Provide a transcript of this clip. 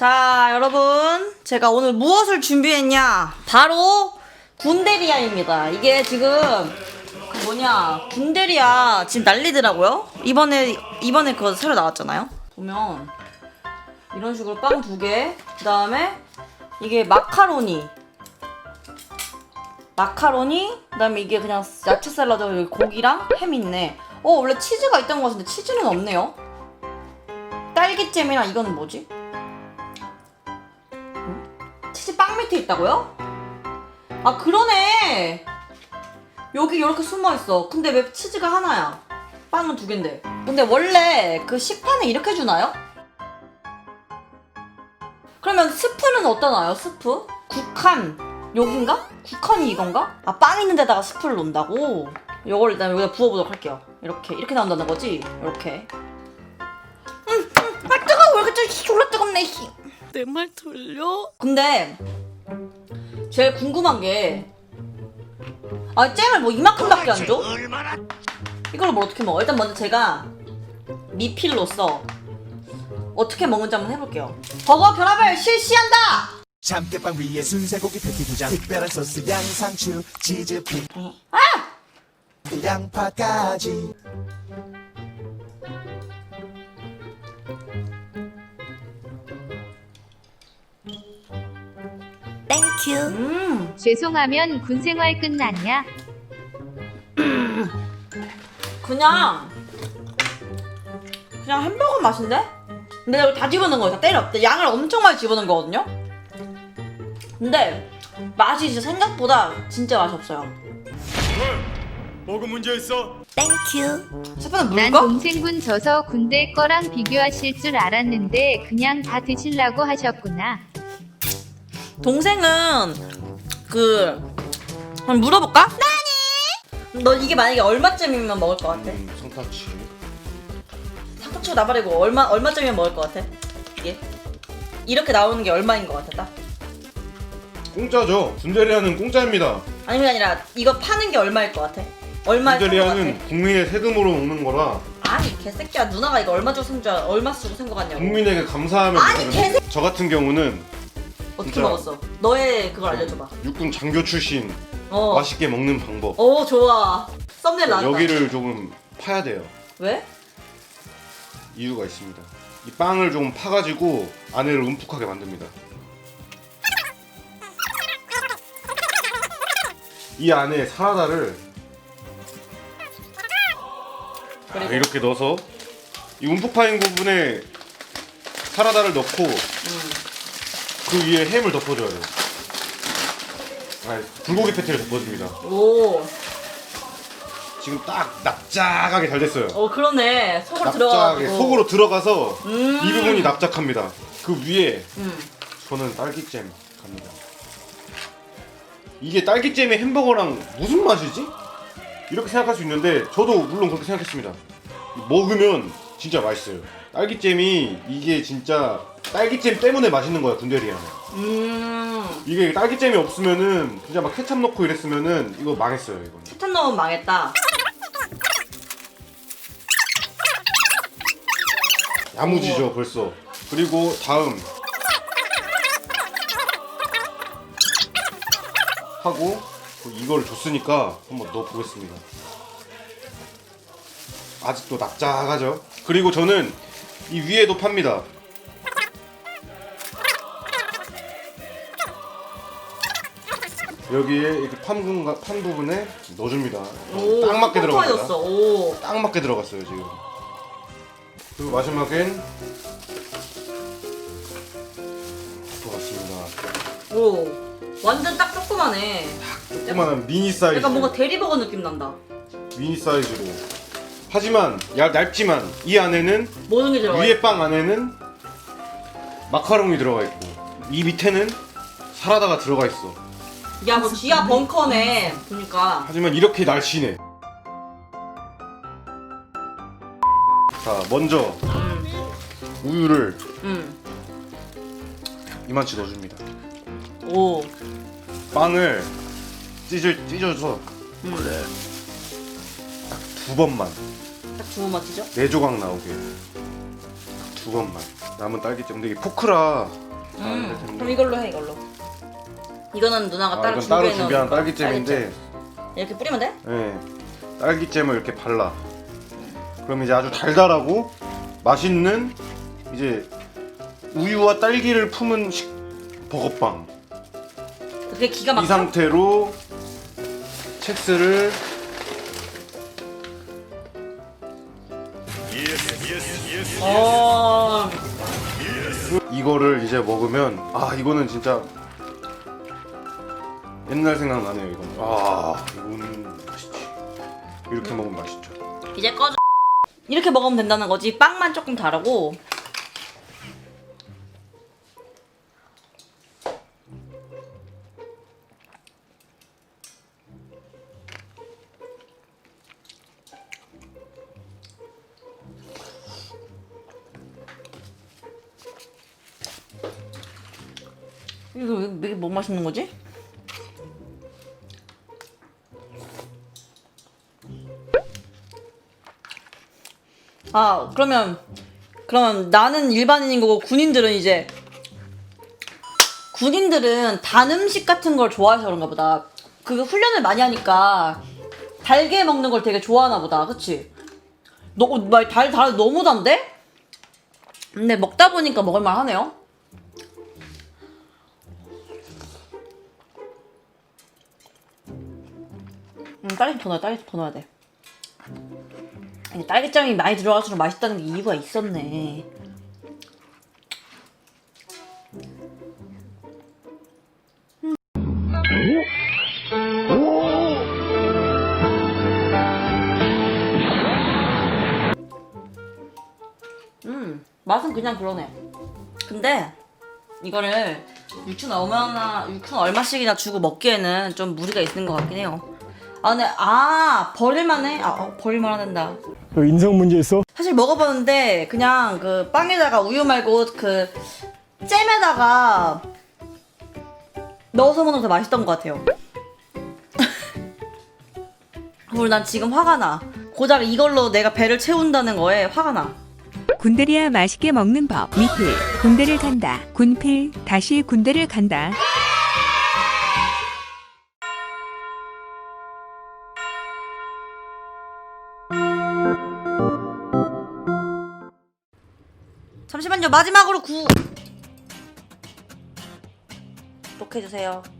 자, 여러분. 제가 오늘 무엇을 준비했냐? 바로 군대리아입니다. 이게 지금 그 뭐냐? 군대리아 지금 난리더라고요. 이번에 이번에 그거 새로 나왔잖아요. 보면 이런 식으로 빵 두 개. 그다음에 이게 마카로니. 마카로니, 그다음에 이게 그냥 야채 샐러드 고기랑 햄 있네. 어 원래 치즈가 있던 것 같은데 치즈는 없네요. 딸기잼이랑 이거는 뭐지? 빵 밑에 있다고요? 아 그러네. 여기 이렇게 숨어 있어. 근데 왜 치즈가 하나야? 빵은 두 개인데. 근데 원래 그 식판에 이렇게 주나요? 그러면 스프는 놔요? 스프? 국한 여긴가? 국한이 이건가? 아 빵 있는 데다가 스프를 놓는다고? 요걸 일단 여기다 부어보도록 할게요 이렇게 이렇게 나온다는 거지? 이렇게 음, 음, 아 뜨거워 왜 이렇게 씨, 졸라 뜨겁네 씨. 내말 들려? 근데 제일 궁금한 게 아, 잼을 뭐 이만큼밖에 안 줘? 이걸 뭐 어떻게 먹어? 일단 먼저 제가 미필로써 어떻게 먹는지 한번 해볼게요. 버거 결합을 실시한다! 참깨빵 위에 순세고기 패티 두장 특별한 소스 양상추 치즈 피 아! 양파까지 큐. 음, 죄송하면 군 생활 끝났냐? 그냥 그냥 햄버거 맛인데? 근데 이걸 다 집어넣은 거야. 다 때려. 근데 양을 엄청 많이 집어넣은 거거든요? 근데 맛이 진짜 생각보다 진짜 맛이 없어요. 뭐가 문제 있어? 땡큐. 스프는 난? 동생분 져서 군대 거랑 비교하실 줄 알았는데 그냥 다 드시려고 하셨구나. 동생은 그 한번 물어볼까? 나니? 너 이게 만약에 얼마쯤이면 먹을 것 같아? 음, 성타치. 상토치고 나발이고 얼마 얼마쯤이면 먹을 것 같아? 이게 이렇게 나오는 게 얼마인 것 같아? 딱? 공짜죠. 군대리아는 공짜입니다. 아니 그게 아니라 이거 파는 게 얼마일 것 같아? 군대리아는 같아? 국민의 세금으로 먹는 거라 아니 개새끼야 누나가 이거 얼마 주고 산줄? 얼마 쓰고 산 거 같냐고 국민에게 감사하면 아니, 되거든요. 저 같은 경우는 어떻게 진짜. 먹었어? 너의 그걸 알려줘봐 육군 장교 출신 어. 맛있게 먹는 방법. 오 좋아 썸네일 나왔다 여기를 조금 파야 돼요. 왜? 이유가 있습니다. 이 빵을 조금 파가지고 안에를 움푹하게 만듭니다. 이 안에 사라다를 그리고 이렇게 넣어서 이 움푹 파인 부분에 사라다를 넣고 음. 그 위에 햄을 덮어줘야 돼요. 아, 불고기 패티를 덮어줍니다. 오, 지금 딱 납작하게 잘 됐어요. 어 그러네 속으로 납작하게 들어가고 속으로 들어가서 음. 이 부분이 납작합니다. 그 위에 음. 저는 딸기잼 갑니다. 이게 딸기잼의 햄버거랑 무슨 맛이지? 이렇게 생각할 수 있는데 저도 물론 그렇게 생각했습니다. 먹으면 진짜 맛있어요. 딸기잼이 이게 진짜 딸기잼 때문에 맛있는 거야 군대리아는. 음. 이게 딸기잼이 없으면은 진짜 막 케찹 넣고 이랬으면은 이거 망했어요 이건. 세탄 넣으면 망했다 야무지죠 벌써. 그리고 다음 하고 그 이걸 줬으니까 한번 넣어 보겠습니다. 아직도 납작하죠. 그리고 저는 이 위에도 팝니다. 여기에 이렇게 판, 부분, 판 부분에 넣어줍니다. 오 딱 맞게. 오딱 맞게 들어갔어요 지금. 그리고 마지막엔 들어갔습니다. 오. 완전 딱 조그마네 조그만한 미니 사이즈. 약간 뭔가 대리버거 느낌 난다 미니 사이즈로. 하지만 얇, 얇지만 이 안에는 모든 게 들어가 위에 빵 안에는 마카롱이 들어가 있고 이 밑에는 사라다가 들어가 있어. 야 뭐 지하 벙커네 보니까 하지만 이렇게 날씬해. 자 먼저 우유를 음. 이만치 넣어줍니다. 오 빵을 찢을 찢어서 음. 딱두 번만 딱 좋은 맛이죠? 네 조각 나오게 딱두 번만 남은 딸기잼 근데 이게 포크라 음. 그럼 이걸로 해 이걸로. 이거는 누나가 아, 따로 이건 따로 준비한 딸기잼인데 이렇게 뿌리면 돼? 예, 딸기잼을 이렇게 발라. 그럼 이제 아주 달달하고 맛있는 이제 우유와 딸기를 품은 식 버거빵. 그게 기가 이 막혀. 상태로 첵스를 어. 이거를 이제 먹으면 아 이거는 진짜 옛날 생각나네요 이건. 아 이거는 맛있지. 이렇게 먹으면 맛있죠. 이제 꺼져. 이렇게 먹으면 된다는 거지. 빵만 조금 다르고. 이거 왜, 왜, 뭐 맛있는 거지? 아 그러면 그러면 나는 일반인인 거고 군인들은 이제 군인들은 단 음식 같은 걸 좋아해서 그런가 보다. 그 훈련을 많이 하니까 달게 먹는 걸 되게 좋아하나 보다. 그치? 너달 달 너무 단데? 근데 먹다 보니까 먹을만 하네요. 딸기 더 넣어, 딸기 더 넣어야 돼. 아니, 딸기잼이 많이 들어갈수록 맛있다는 게 이유가 있었네. 음, 맛은 그냥 그러네. 근데 이거를 6천 얼마나 6천 얼마씩이나 주고 먹기에는 좀 무리가 있는 것 같긴 해요. 아, 근데 아 버릴만해. 아 어, 버릴만 한다. 인성 문제 있어? 사실 먹어봤는데 그냥 그 빵에다가 우유 말고 그 잼에다가 넣어서 먹는 게 더 맛있던 것 같아요. 그리고 난 지금 화가 나. 고작 이걸로 내가 배를 채운다는 거에 화가 나. 군대리야 맛있게 먹는 법. 미필, 군대를 간다. 군필, 다시 군대를 간다. 잠시만요. 마지막으로 구. 구독해주세요.